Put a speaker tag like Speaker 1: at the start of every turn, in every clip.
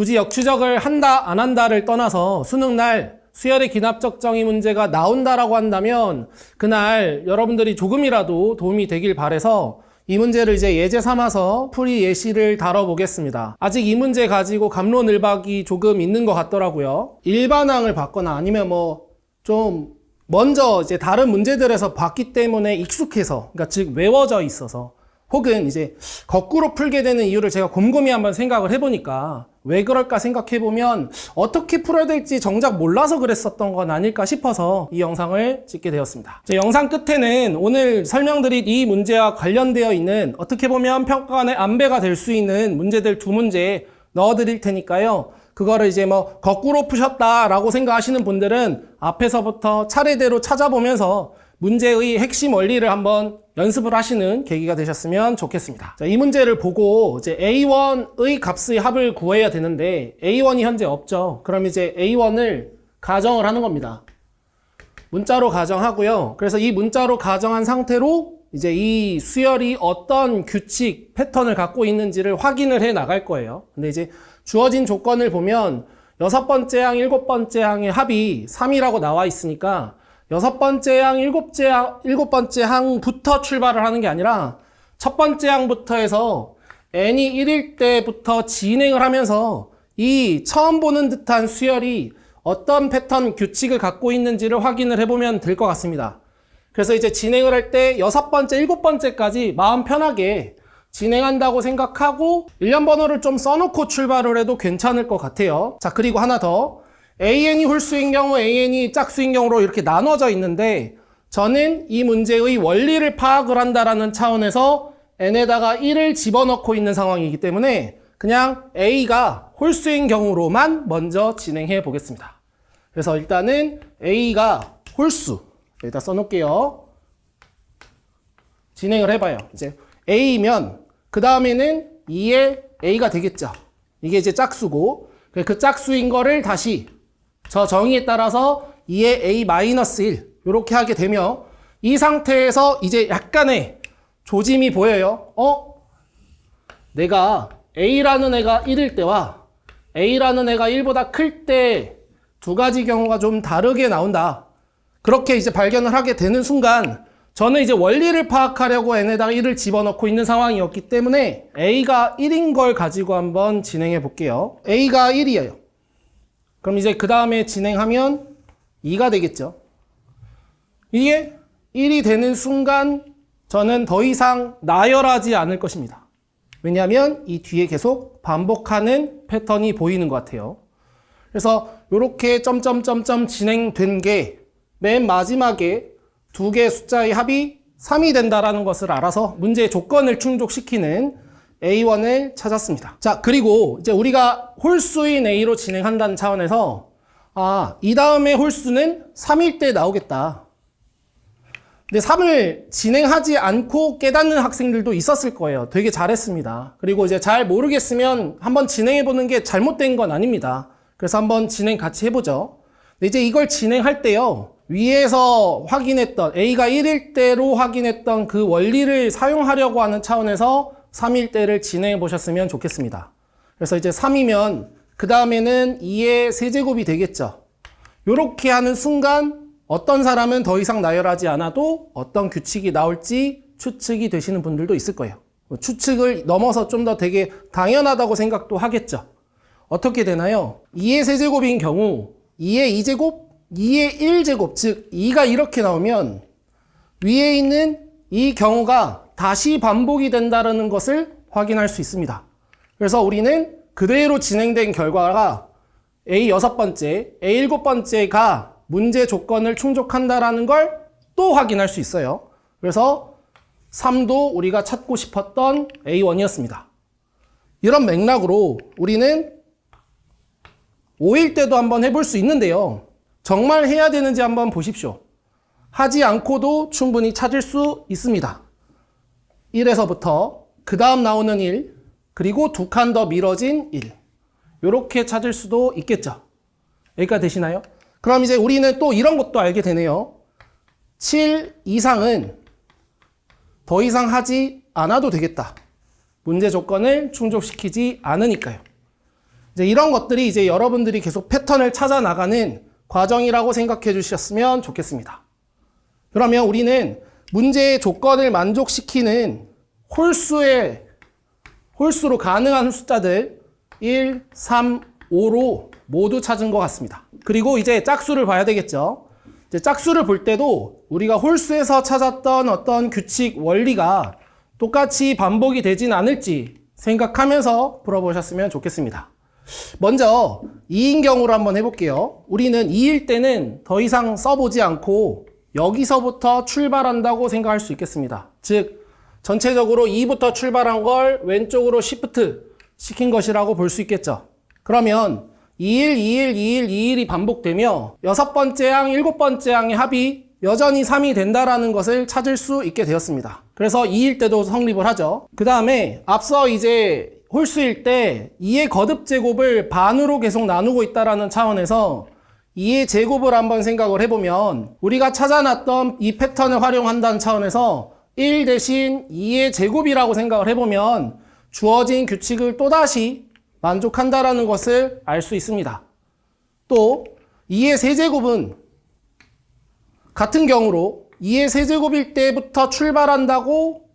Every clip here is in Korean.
Speaker 1: 굳이 역추적을 한다, 안 한다를 떠나서 수능 날 수열의 기납적 정의 문제가 나온다라고 한다면 그날 여러분들이 조금이라도 도움이 되길 바래서 이 문제를 이제 예제 삼아서 풀이 예시를 다뤄보겠습니다. 아직 이 문제 가지고 감론을박이 조금 있는 것 같더라고요. 일반항을 받거나 아니면 뭐 좀 먼저 이제 다른 문제들에서 봤기 때문에 익숙해서, 그러니까 즉 외워져 있어서 혹은 이제 거꾸로 풀게 되는 이유를 제가 곰곰이 한번 생각을 해보니까 왜 그럴까 생각해보면 어떻게 풀어야 될지 정작 몰라서 그랬었던 건 아닐까 싶어서 이 영상을 찍게 되었습니다. 제 영상 끝에는 오늘 설명드린 이 문제와 관련되어 있는 어떻게 보면 평가원의 안배가 될 수 있는 문제들 두 문제 넣어드릴 테니까요. 그거를 이제 뭐 거꾸로 푸셨다라고 생각하시는 분들은 앞에서부터 차례대로 찾아보면서 문제의 핵심 원리를 한번 연습을 하시는 계기가 되셨으면 좋겠습니다. 자, 이 문제를 보고 이제 A1의 값의 합을 구해야 되는데 A1이 현재 없죠. 그럼 이제 A1을 가정을 하는 겁니다. 문자로 가정하고요. 그래서 이 문자로 가정한 상태로 이제 이 수열이 어떤 규칙, 패턴을 갖고 있는지를 확인을 해 나갈 거예요. 근데 이제 주어진 조건을 보면 여섯 번째 항, 일곱 번째 항의 합이 3이라고 나와 있으니까 여섯 번째 항, 일곱째 항, 일곱 번째 항부터 출발을 하는 게 아니라 첫 번째 항부터 해서 n이 1일 때부터 진행을 하면서 이 처음 보는 듯한 수열이 어떤 패턴 규칙을 갖고 있는지를 확인을 해보면 될 것 같습니다. 그래서 이제 진행을 할 때 여섯 번째, 일곱 번째까지 마음 편하게 진행한다고 생각하고 일련 번호를 좀 써놓고 출발을 해도 괜찮을 것 같아요. 자, 그리고 하나 더. AN이 홀수인 경우, AN이 짝수인 경우로 이렇게 나눠져 있는데 저는 이 문제의 원리를 파악을 한다라는 차원에서 n에다가 1을 집어넣고 있는 상황이기 때문에 그냥 A가 홀수인 경우로만 먼저 진행해 보겠습니다. 그래서 일단은 A가 홀수. 여기다 써놓을게요. 진행을 해봐요. 이제 A면 그 다음에는 2의 A가 되겠죠. 이게 이제 짝수고 그 짝수인 거를 다시 저 정의에 따라서 2의 A-1 이렇게 하게 되며 이 상태에서 이제 약간의 조짐이 보여요. 어? 내가 A라는 애가 1일 때와 A라는 애가 1보다 클 때 두 가지 경우가 좀 다르게 나온다. 그렇게 이제 발견을 하게 되는 순간 저는 이제 원리를 파악하려고 n에다가 1을 집어넣고 있는 상황이었기 때문에 a가 1인 걸 가지고 한번 진행해 볼게요. a가 1이에요. 그럼 이제 그 다음에 진행하면 2가 되겠죠. 이게 1이 되는 순간 저는 더 이상 나열하지 않을 것입니다. 왜냐하면 이 뒤에 계속 반복하는 패턴이 보이는 것 같아요. 그래서 이렇게 점점점점 진행된 게 맨 마지막에 두 개의 숫자의 합이 3이 된다라는 것을 알아서 문제의 조건을 충족시키는 A1을 찾았습니다. 자, 그리고 이제 우리가 홀수인 A로 진행한다는 차원에서 아, 이 다음에 홀수는 3일 때 나오겠다. 근데 3을 진행하지 않고 깨닫는 학생들도 있었을 거예요. 되게 잘했습니다. 그리고 이제 잘 모르겠으면 한번 진행해 보는 게 잘못된 건 아닙니다. 그래서 한번 진행 같이 해보죠. 근데 이제 이걸 진행할 때요. 위에서 확인했던 A가 1일 때로 확인했던 그 원리를 사용하려고 하는 차원에서 3일 때를 진행해 보셨으면 좋겠습니다. 그래서 이제 3이면 그 다음에는 2의 세제곱이 되겠죠. 이렇게 하는 순간 어떤 사람은 더 이상 나열하지 않아도 어떤 규칙이 나올지 추측이 되시는 분들도 있을 거예요. 추측을 넘어서 좀 더 되게 당연하다고 생각도 하겠죠. 어떻게 되나요? 2의 세제곱인 경우 2의 2제곱 2의 1제곱, 즉 2가 이렇게 나오면 위에 있는 이 경우가 다시 반복이 된다는 것을 확인할 수 있습니다. 그래서 우리는 그대로 진행된 결과가 A 여섯 번째, A 일곱 번째가 문제 조건을 충족한다라는 걸 또 확인할 수 있어요. 그래서 3도 우리가 찾고 싶었던 A1이었습니다. 이런 맥락으로 우리는 5일 때도 한번 해볼 수 있는데요. 정말 해야 되는지 한번 보십시오. 하지 않고도 충분히 찾을 수 있습니다. 1에서부터 그 다음 나오는 1, 그리고 두 칸 더 미뤄진 1. 이렇게 찾을 수도 있겠죠. 여기까지 되시나요? 그럼 이제 우리는 또 이런 것도 알게 되네요. 7 이상은 더 이상 하지 않아도 되겠다. 문제 조건을 충족시키지 않으니까요. 이제 이런 것들이 이제 여러분들이 계속 패턴을 찾아 나가는 과정이라고 생각해 주셨으면 좋겠습니다. 그러면 우리는 문제의 조건을 만족시키는 홀수의 홀수로 가능한 숫자들 1, 3, 5로 모두 찾은 것 같습니다. 그리고 이제 짝수를 봐야 되겠죠. 이제 짝수를 볼 때도 우리가 홀수에서 찾았던 어떤 규칙 원리가 똑같이 반복이 되진 않을지 생각하면서 풀어보셨으면 좋겠습니다. 먼저 2인 경우로 한번 해볼게요. 우리는 2일 때는 더 이상 써보지 않고 여기서부터 출발한다고 생각할 수 있겠습니다. 즉 전체적으로 2부터 출발한 걸 왼쪽으로 시프트 시킨 것이라고 볼 수 있겠죠. 그러면 2일, 2일, 2일, 2일이 반복되며 여섯 번째 항, 일곱 번째 항의 합이 여전히 3이 된다라는 것을 찾을 수 있게 되었습니다. 그래서 2일 때도 성립을 하죠. 그 다음에 앞서 이제 홀수일 때 2의 거듭 제곱을 반으로 계속 나누고 있다라는 차원에서 2의 제곱을 한번 생각을 해보면 우리가 찾아놨던 이 패턴을 활용한다는 차원에서 1 대신 2의 제곱이라고 생각을 해보면 주어진 규칙을 또다시 만족한다라는 것을 알 수 있습니다. 또 2의 세제곱은 같은 경우로 2의 세제곱일 때부터 출발한다고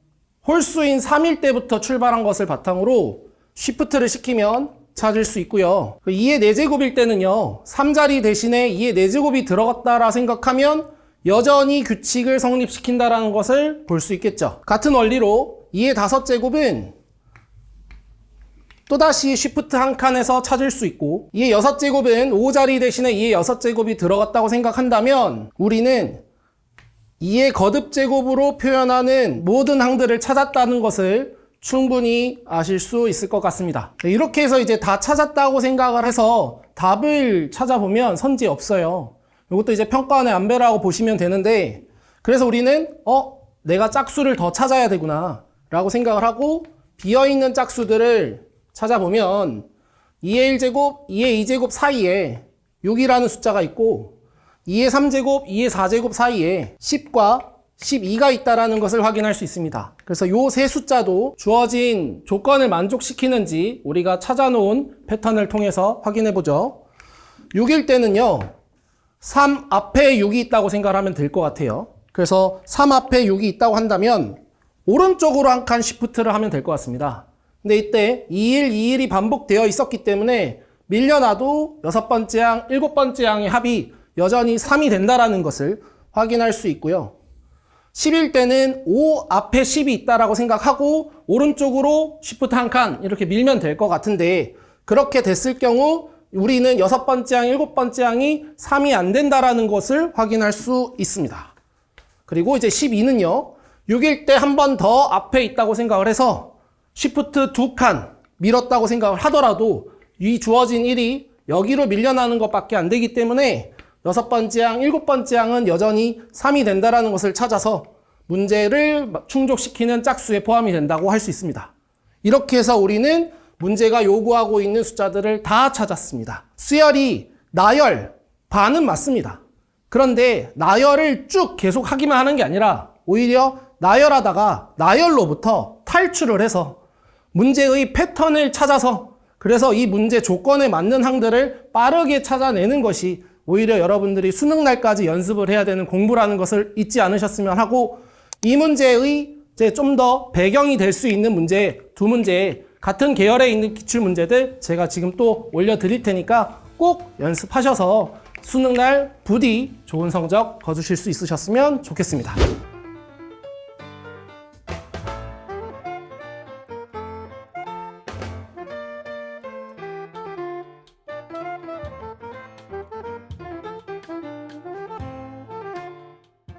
Speaker 1: 홀수인 3일 때부터 출발한 것을 바탕으로 쉬프트를 시키면 찾을 수 있고요. 2의 4제곱일 때는요. 3자리 대신에 2의 4제곱이 들어갔다라 생각하면 여전히 규칙을 성립시킨다라는 것을 볼 수 있겠죠. 같은 원리로 2의 5제곱은 또다시 쉬프트 한 칸에서 찾을 수 있고 2의 6제곱은 5자리 대신에 2의 6제곱이 들어갔다고 생각한다면 우리는 2의 거듭 제곱으로 표현하는 모든 항들을 찾았다는 것을 충분히 아실 수 있을 것 같습니다. 네, 이렇게 해서 이제 다 찾았다고 생각을 해서 답을 찾아보면 선지 없어요. 이것도 이제 평가원의 안배라고 보시면 되는데 그래서 우리는 어 내가 짝수를 더 찾아야 되구나 라고 생각을 하고 비어있는 짝수들을 찾아보면 2의 1제곱, 2의 2제곱 사이에 6이라는 숫자가 있고 2의 3제곱, 2의 4제곱 사이에 10과 12가 있다라는 것을 확인할 수 있습니다. 그래서 요 세 숫자도 주어진 조건을 만족시키는지 우리가 찾아놓은 패턴을 통해서 확인해 보죠. 6일 때는요. 3 앞에 6이 있다고 생각하면 될 것 같아요. 그래서 3 앞에 6이 있다고 한다면 오른쪽으로 한 칸 시프트를 하면 될 것 같습니다. 근데 이때 2일, 2일이 반복되어 있었기 때문에 밀려나도 여섯 번째 항, 일곱 번째 항의 합이 여전히 3이 된다라는 것을 확인할 수 있고요. 10일 때는 5 앞에 10이 있다라고 생각하고 오른쪽으로 시프트 한 칸 이렇게 밀면 될 것 같은데 그렇게 됐을 경우 우리는 여섯 번째 항, 일곱 번째 항이 3이 안 된다라는 것을 확인할 수 있습니다. 그리고 이제 12는요. 6일 때 한 번 더 앞에 있다고 생각을 해서 시프트 두 칸 밀었다고 생각을 하더라도 이 주어진 1이 여기로 밀려나는 것밖에 안 되기 때문에 여섯 번째 항, 일곱 번째 항은 여전히 3이 된다라는 것을 찾아서 문제를 충족시키는 짝수에 포함이 된다고 할 수 있습니다. 이렇게 해서 우리는 문제가 요구하고 있는 숫자들을 다 찾았습니다. 수열이 나열, 반은 맞습니다. 그런데 나열을 쭉 계속 하기만 하는 게 아니라 오히려 나열하다가 나열로부터 탈출을 해서 문제의 패턴을 찾아서 그래서 이 문제 조건에 맞는 항들을 빠르게 찾아내는 것이 오히려 여러분들이 수능 날까지 연습을 해야 되는 공부라는 것을 잊지 않으셨으면 하고 이 문제의 좀 더 배경이 될 수 있는 문제 두 문제 같은 계열에 있는 기출 문제들 제가 지금 또 올려드릴 테니까 꼭 연습하셔서 수능 날 부디 좋은 성적 거두실 수 있으셨으면 좋겠습니다.